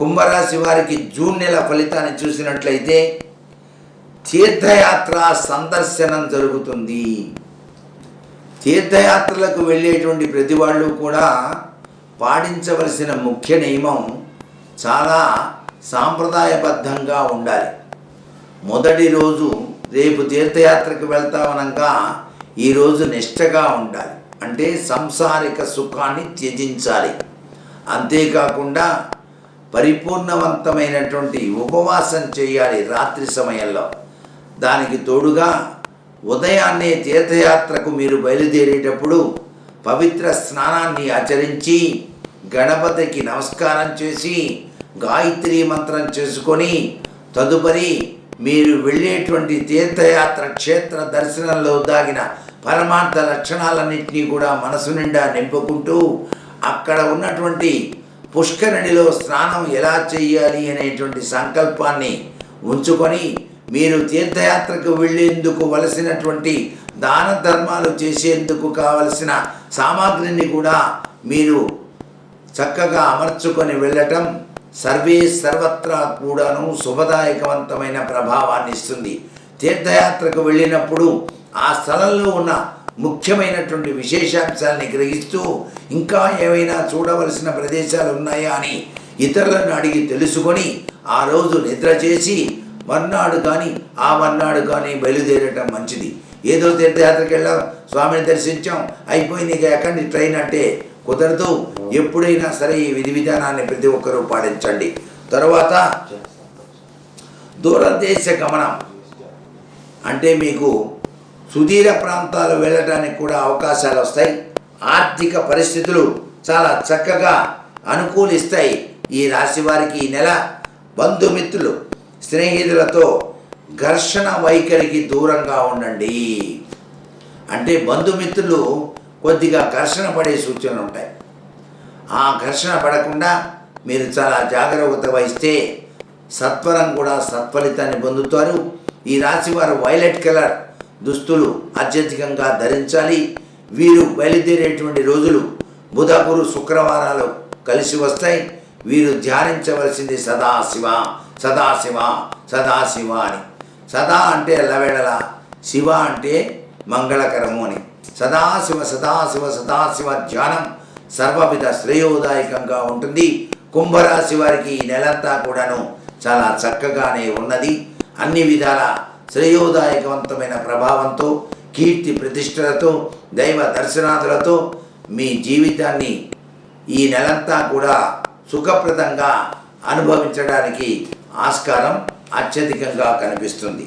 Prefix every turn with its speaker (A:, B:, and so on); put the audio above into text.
A: కుంభరాశి వారికి జూన్ నెల ఫలితాన్ని చూసినట్లయితే తీర్థయాత్ర సందర్శనం జరుగుతుంది. తీర్థయాత్రలకు వెళ్ళేటువంటి ప్రతి వాళ్ళు కూడా పాటించవలసిన ముఖ్య నియమం చాలా సాంప్రదాయబద్ధంగా ఉండాలి. మొదటి రోజు రేపు తీర్థయాత్రకు వెళ్తామనక ఈరోజు నిష్టగా ఉండాలి. అంటే సంసారిక సుఖాన్ని త్యజించాలి. అంతేకాకుండా పరిపూర్ణవంతమైనటువంటి ఉపవాసం చేయాలి రాత్రి సమయంలో. దానికి తోడుగా ఉదయాన్నే తీర్థయాత్రకు మీరు బయలుదేరేటప్పుడు పవిత్ర స్నానాన్ని ఆచరించి గణపతికి నమస్కారం చేసి గాయత్రి మంత్రం చేసుకొని తదుపరి మీరు వెళ్ళేటువంటి తీర్థయాత్ర క్షేత్ర దర్శనంలో దాగిన పరమార్థ లక్షణాలన్నింటినీ కూడా మనసు నిండా నింపుకుంటూ అక్కడ ఉన్నటువంటి పుష్కరిణిలో స్నానం ఎలా చేయాలి అనేటువంటి సంకల్పాన్ని ఉంచుకొని మీరు తీర్థయాత్రకు వెళ్ళేందుకు వలసినటువంటి దాన ధర్మాలు చేసేందుకు కావలసిన సామాగ్రిని కూడా మీరు చక్కగా అమర్చుకొని వెళ్ళటం సర్వే సర్వత్రా కూడాను శుభదాయకవంతమైన ప్రభావాన్ని ఇస్తుంది. తీర్థయాత్రకు వెళ్ళినప్పుడు ఆ స్థలంలో ఉన్న ముఖ్యమైనటువంటి విశేషాంశాలని గ్రహిస్తూ ఇంకా ఏమైనా చూడవలసిన ప్రదేశాలు ఉన్నాయా అని ఇతరులను అడిగి తెలుసుకొని ఆ రోజు నిద్ర చేసి మర్నాడు కానీ ఆ మర్నాడు కానీ బయలుదేరటం మంచిది. ఏదో తీర్థయాత్రకి వెళ్ళాం స్వామిని దర్శించాం అయిపోయింది ఇక ఎక్కడి ట్రైన్ అంటే కుదరదు. ఎప్పుడైనా సరే ఈ విధి విధానాన్ని ప్రతి ఒక్కరూ పాటించండి. తర్వాత దూరదేశ గమనం. అంటే మీకు సుదీర ప్రాంతాలు వెళ్ళడానికి కూడా అవకాశాలు వస్తాయి. ఆర్థిక పరిస్థితులు చాలా చక్కగా అనుకూలిస్తాయి. ఈ రాశి వారికి ఈ నెల బంధుమిత్రులు స్నేహితులతో ఘర్షణ వైఖరికి దూరంగా ఉండండి. అంటే బంధుమిత్రులు కొద్దిగా ఘర్షణ పడే సూచనలు ఉంటాయి. ఆ ఘర్షణ పడకుండా మీరు చాలా జాగ్రత్త వహిస్తే సత్వరం కూడా సత్ఫలితాన్ని పొందుతారు. ఈ రాశి వారు వైలెట్ కలర్ దుస్తులు అత్యధికంగా ధరించాలి. వీరు బయలుదేరేటువంటి రోజులు బుధ గురు శుక్రవారాలు కలిసి వస్తాయి. వీరు ధ్యానించవలసింది సదాశివ సదాశివ సదాశివ అని. సదా అంటే ఎల్లవేళల శివ అంటే మంగళకరము అని. సదాశివ సదాశివ సదాశివ ధ్యానం సర్వవిధ శ్రేయోదాయకంగా ఉంటుంది. కుంభరాశి వారికి ఈ నెలంతా కూడాను చాలా చక్కగానే ఉన్నది. అన్ని విధాల శ్రేయోదాయకవంతమైన ప్రభావంతో కీర్తి ప్రతిష్టలతో దైవ దర్శనాదులతో మీ జీవితాన్ని ఈ నెలంతా కూడా సుఖప్రదంగా అనుభవించడానికి ఆస్కారం అత్యధికంగా కనిపిస్తుంది.